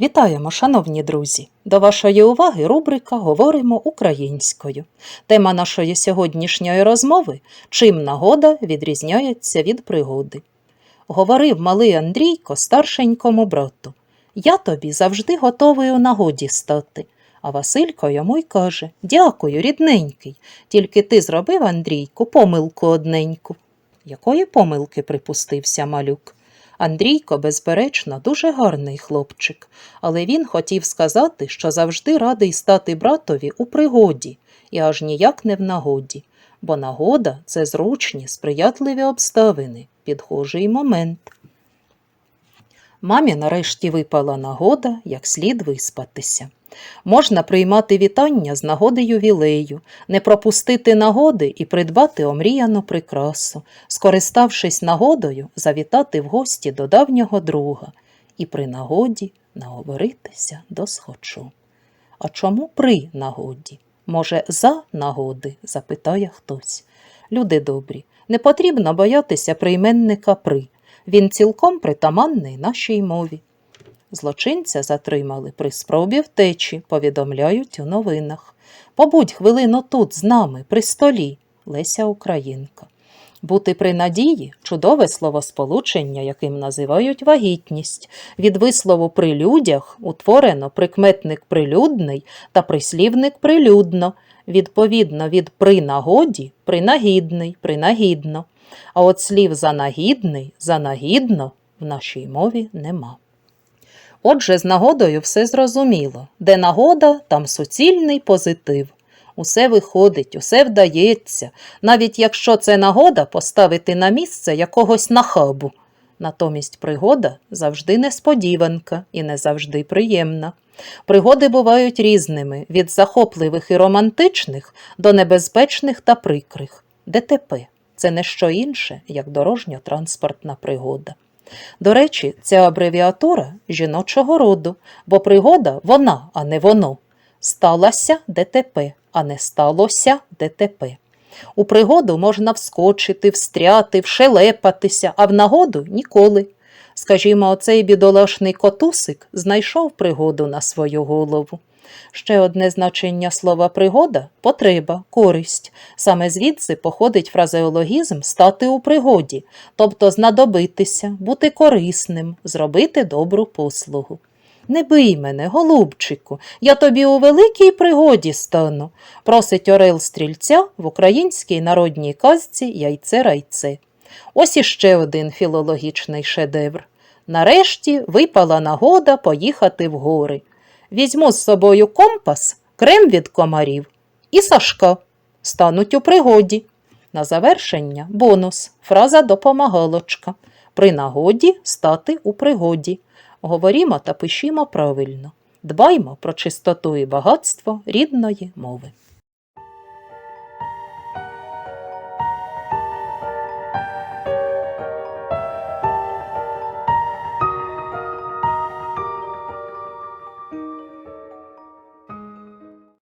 Вітаємо, шановні друзі! До вашої уваги рубрика Говоримо українською. Тема нашої сьогоднішньої розмови чим нагода відрізняється від пригоди. Говорив малий Андрійко старшенькому брату. Я тобі завжди готовий у нагоді стати. А Василько йому й каже Дякую, рідненький. Тільки ти зробив, Андрійку, помилку одненьку. Якої помилки припустився малюк? Андрійко, безперечно, дуже гарний хлопчик, але він хотів сказати, що завжди радий стати братові у пригоді і аж ніяк не в нагоді, бо нагода це зручні, сприятливі обставини, підхожий момент. Мамі нарешті випала нагода, як слід виспатися. Можна приймати вітання з нагоди ювілею, не пропустити нагоди і придбати омріяну прикрасу, скориставшись нагодою, завітати в гості до давнього друга і при нагоді наговоритися до схочу. А чому при нагоді? Може, за нагоди? запитає хтось. Люди добрі, не потрібно боятися прийменника при. Він цілком притаманний нашій мові. Злочинця затримали при спробі втечі, повідомляють у новинах. Побудь хвилину тут з нами, при столі, Леся Українка. Бути при надії чудове словосполучення, яким називають вагітність. Від вислову при людях утворено прикметник прилюдний та прислівник прилюдно, відповідно від при нагоді принагідний, принагідно. А от слів занагідний, занагідно в нашій мові нема. Отже, з нагодою все зрозуміло. Де нагода, там суцільний позитив. Усе виходить, усе вдається, навіть якщо це нагода поставити на місце якогось нахабу. Натомість пригода завжди несподіванка і не завжди приємна. Пригоди бувають різними від захопливих і романтичних до небезпечних та прикрих. ДТП це не що інше, як дорожньо-транспортна пригода. До речі, ця абревіатура жіночого роду, бо пригода вона, а не воно. Сталася ДТП, а не сталося ДТП. У пригоду можна вскочити, встряти, вшелепатися, а в нагоду ніколи. Скажімо, оцей бідолашний котусик знайшов пригоду на свою голову. Ще одне значення слова пригода потреба, користь. Саме звідси походить фразеологізм стати у пригоді, тобто знадобитися, бути корисним, зробити добру послугу. Не бий мене, голубчику, я тобі у великій пригоді стану, просить орел стрільця в українській народній казці яйце райце. Ось іще один філологічний шедевр. Нарешті випала нагода поїхати в гори. Візьму з собою компас, крем від комарів і Сашка. Стануть у пригоді. На завершення бонус, фраза допомагалочка. При нагоді стати у пригоді. Говорімо та пишімо правильно. Дбаймо про чистоту і багатство рідної мови.